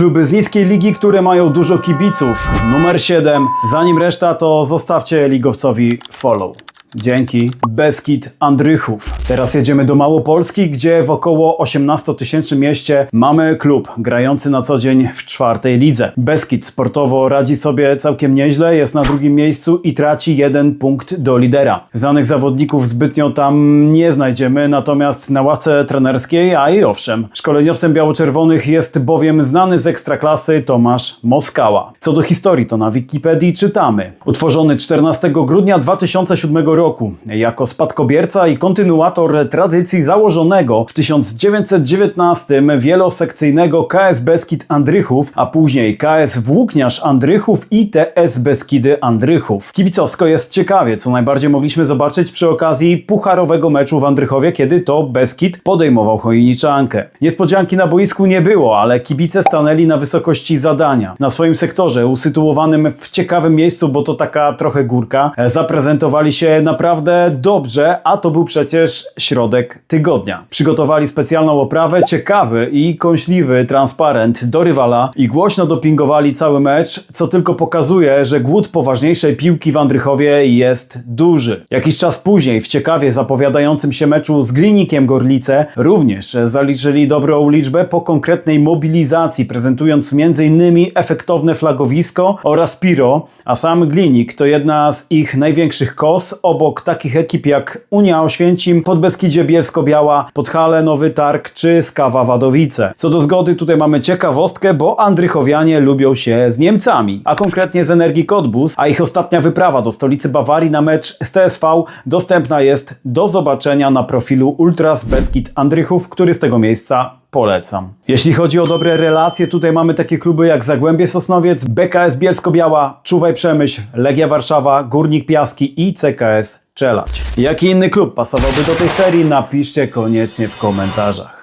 Kluby z niskiej ligi, które mają dużo kibiców. Numer 7. Zanim reszta, to zostawcie ligowcowi follow. Dzięki. Beskid Andrychów. Teraz jedziemy do Małopolski, gdzie w około 18-tysięcznym mieście mamy klub grający na co dzień w czwartej lidze. Beskid sportowo radzi sobie całkiem nieźle, jest na drugim miejscu i traci jeden punkt do lidera. Znanych zawodników zbytnio tam nie znajdziemy, natomiast na ławce trenerskiej, a i owszem. Szkoleniowcem biało-czerwonych jest bowiem znany z ekstraklasy Tomasz Moskała. Co do historii, to na Wikipedii czytamy. Utworzony 14 grudnia 2007 roku jako spadkobierca i kontynuator tradycji założonego w 1919 wielosekcyjnego KS Beskid Andrychów, a później KS Włókniarz Andrychów i TS Beskidy Andrychów. Kibicowsko jest ciekawie, co najbardziej mogliśmy zobaczyć przy okazji pucharowego meczu w Andrychowie, kiedy to Beskid podejmował chojniczankę. Niespodzianki na boisku nie było, ale kibice stanęli na wysokości zadania. Na swoim sektorze, usytuowanym w ciekawym miejscu, bo to taka trochę górka, zaprezentowali się naprawdę dobrze, a to był przecież środek tygodnia. Przygotowali specjalną oprawę, ciekawy i kąśliwy transparent do rywala i głośno dopingowali cały mecz, co tylko pokazuje, że głód poważniejszej piłki w Andrychowie jest duży. Jakiś czas później w ciekawie zapowiadającym się meczu z Glinikiem Gorlice również zaliczyli dobrą liczbę po konkretnej mobilizacji, prezentując m.in. efektowne flagowisko oraz piro, a sam Glinik to jedna z ich największych kos obok takich ekip jak Unia Oświęcim, Podbeskidzie Bielsko-Biała, Podhale Nowy Targ czy Skawa Wadowice. Co do zgody tutaj mamy ciekawostkę, bo Andrychowianie lubią się z Niemcami, a konkretnie z Energii Cottbus, a ich ostatnia wyprawa do stolicy Bawarii na mecz z TSV dostępna jest do zobaczenia na profilu Ultras Beskid Andrychów, który z tego miejsca polecam. Jeśli chodzi o dobre relacje, tutaj mamy takie kluby jak Zagłębie Sosnowiec, BKS Bielsko-Biała, Czuwaj Przemyśl, Legia Warszawa, Górnik Piaski i CKS Czelać. Jaki inny klub pasowałby do tej serii? Napiszcie koniecznie w komentarzach.